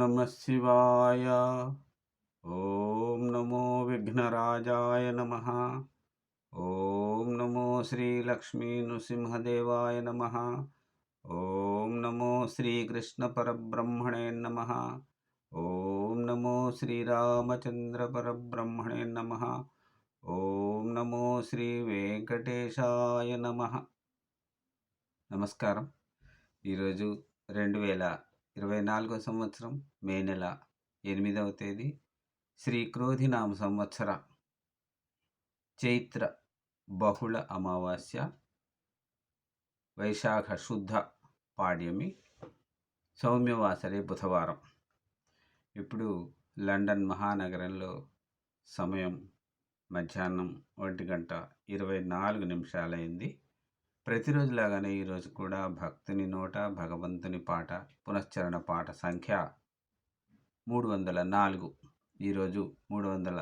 నమ శివాయ ఓం నమో విఘ్నరాజాయ నమ ఓం నమో శ్రీలక్ష్మీ నృసింహదేవాయ నమ ఓం నమో శ్రీకృష్ణ పరబ్రహ్మణే నమ ఓం నమో శ్రీరామచంద్ర పరబ్రహ్మణే నమ ఓం నమో శ్రీ వెంకటేశాయ నమ నమస్కారం ఈరోజు రెండు వేల ఇరవై నాలుగో సంవత్సరం మే నెల ఎనిమిదవ తేదీ శ్రీ క్రోధినామ సంవత్సర. చైత్ర బహుళ అమావాస్య వైశాఖ శుద్ధ పాడ్యమి సౌమ్యవాసరే బుధవారం. ఇప్పుడు లండన్ మహానగరంలో సమయం మధ్యాహ్నం ఒంటి గంట ఇరవై నాలుగు నిమిషాలైంది. ప్రతిరోజులాగానే ఈరోజు కూడా భక్తుని నోట భగవంతుని పాట పునశ్చరణ పాట సంఖ్య మూడు వందల నాలుగు ఈరోజు మూడు వందల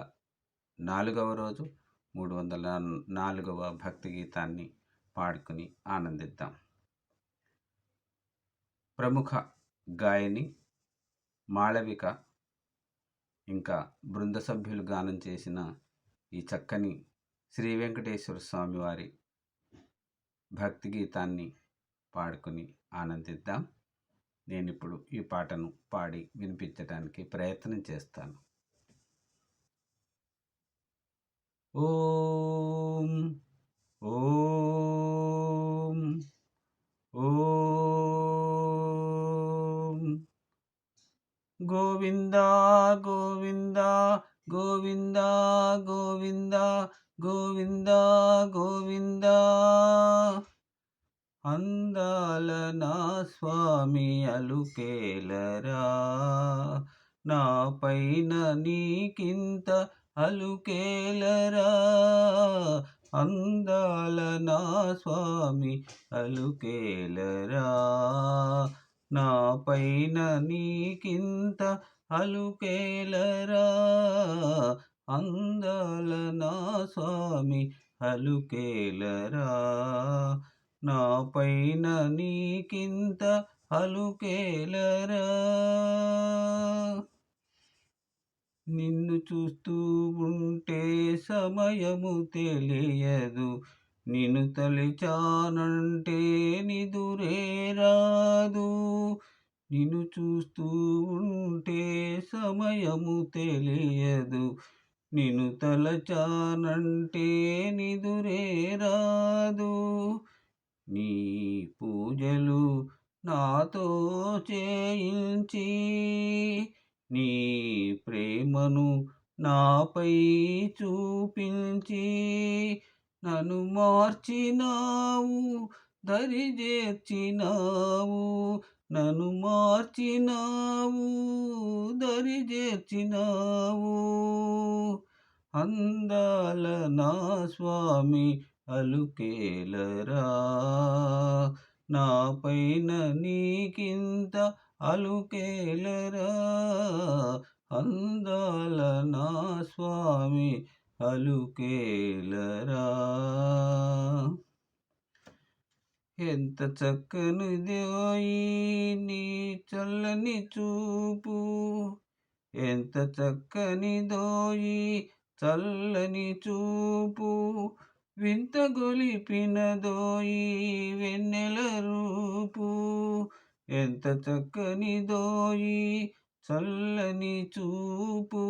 నాలుగవ రోజు మూడు వందల నాలుగవ భక్తి గీతాన్ని పాడుకుని ఆనందిద్దాం. ప్రముఖ గాయని మాళవిక ఇంకా బృంద సభ్యులు గానం చేసిన ఈ చక్కని శ్రీ వెంకటేశ్వర స్వామివారి భక్తి గీతాన్ని పాడుకుని ఆనందిద్దాం. నేను ఇప్పుడు ఈ పాటను పాడి వినిపించడానికి ప్రయత్నం చేస్తాను. ఓం ఓం ఓం గోవింద గోవింద గోవింద గోవింద గోవింద గోవింద. అందాల నా స్వామి అలుకేలరా నా పైన నీకింత అలుకేలరా. అందాల నా స్వామి అలుకేలరా నా పైన నీకింత అలుకేలరా? అందాల నా స్వామి అలుకేలరా? నా పైన నీకింత అలుకేలరా? నిన్ను చూస్తూ ఉంటే సమయము తెలియదు. నిన్ను తలిచానంటే నిదురే రాదు నిన్ను చూస్తూ ఉంటే సమయము తెలియదు. నిన్ను తలచానంటే నిదురే రాదు. నీ పూజలు నాతో చేయించి నీ ప్రేమను నాపై చూపించి నన్ను మార్చినావు దరి చేర్చినావు నన్ను మార్చినావు దరి చేర్చినావు. అందాల నా స్వామి అలుకేలరా నా పైన నీకింత అలుకేలరా. అందాల నా స్వామి అలుకేలరా. ఎంత చక్కనిదోయి నీ చల్లని చూపు. ఎంత చక్కనిదోయి చల్లని చూపు. వింత గొలిపినదోయి వెన్నెల రూపు. ఎంత చక్కనిదోయి చల్లని చూపు.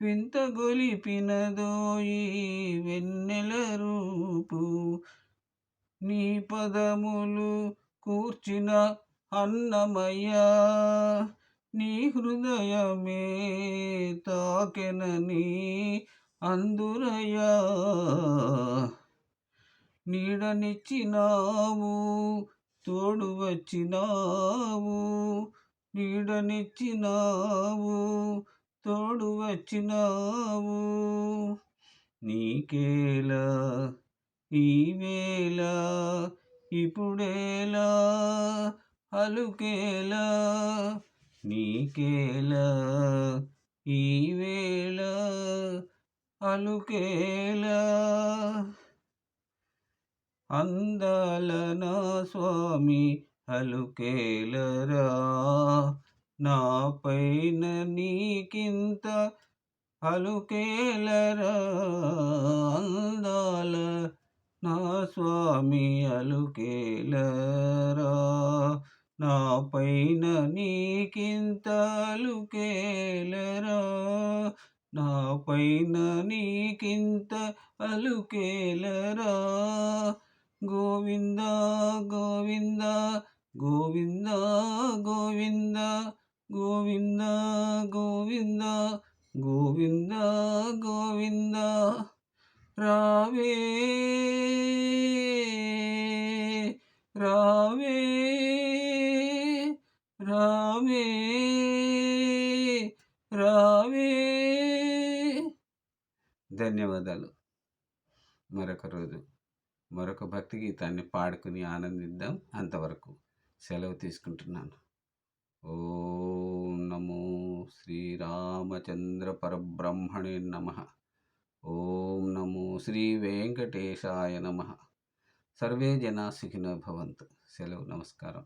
వింత గొలిపినదోయి వెన్నెల రూపు. నీ పదములు కూర్చిన అన్నమయ్యా నీ హృదయమే తాకెనని అందురయ్యా. నీడనిచ్చినావు తోడు వచ్చినావు నీడనిచ్చినావు తోడు వచ్చినావు. నీకేలా ఈవేలా ఇప్పుడేలా అలుకేలా నీకేలా ఈవేళ అలుకేలా అందాల నా స్వామి అలుకేలరా నా పైన నీకింత అలుకేలరా అందాల నా స్వామి అలుకేలరా నా పైన నీకింత అలుకేలరా నా పైన నీకింత అలుకేలరా. గోవింద గోవింద గోవింద గోవింద గోవింద గోవింద గోవింద గోవింద. రావే రావే రావే రావే. ధన్యవాదాలు. మరొక రోజు మరొక భక్తి గీతాన్ని పాడుకుని ఆనందిద్దాం అంతవరకు. సెలవు తీసుకుంటున్నాను. ఓం నమో శ్రీరామచంద్ర పరబ్రహ్మణే నమ. ఓం నమో శ్రీ వెంకటేశాయ నమ. సర్వే జనా సుఖినో భవంతు. సెలవు నమస్కారం.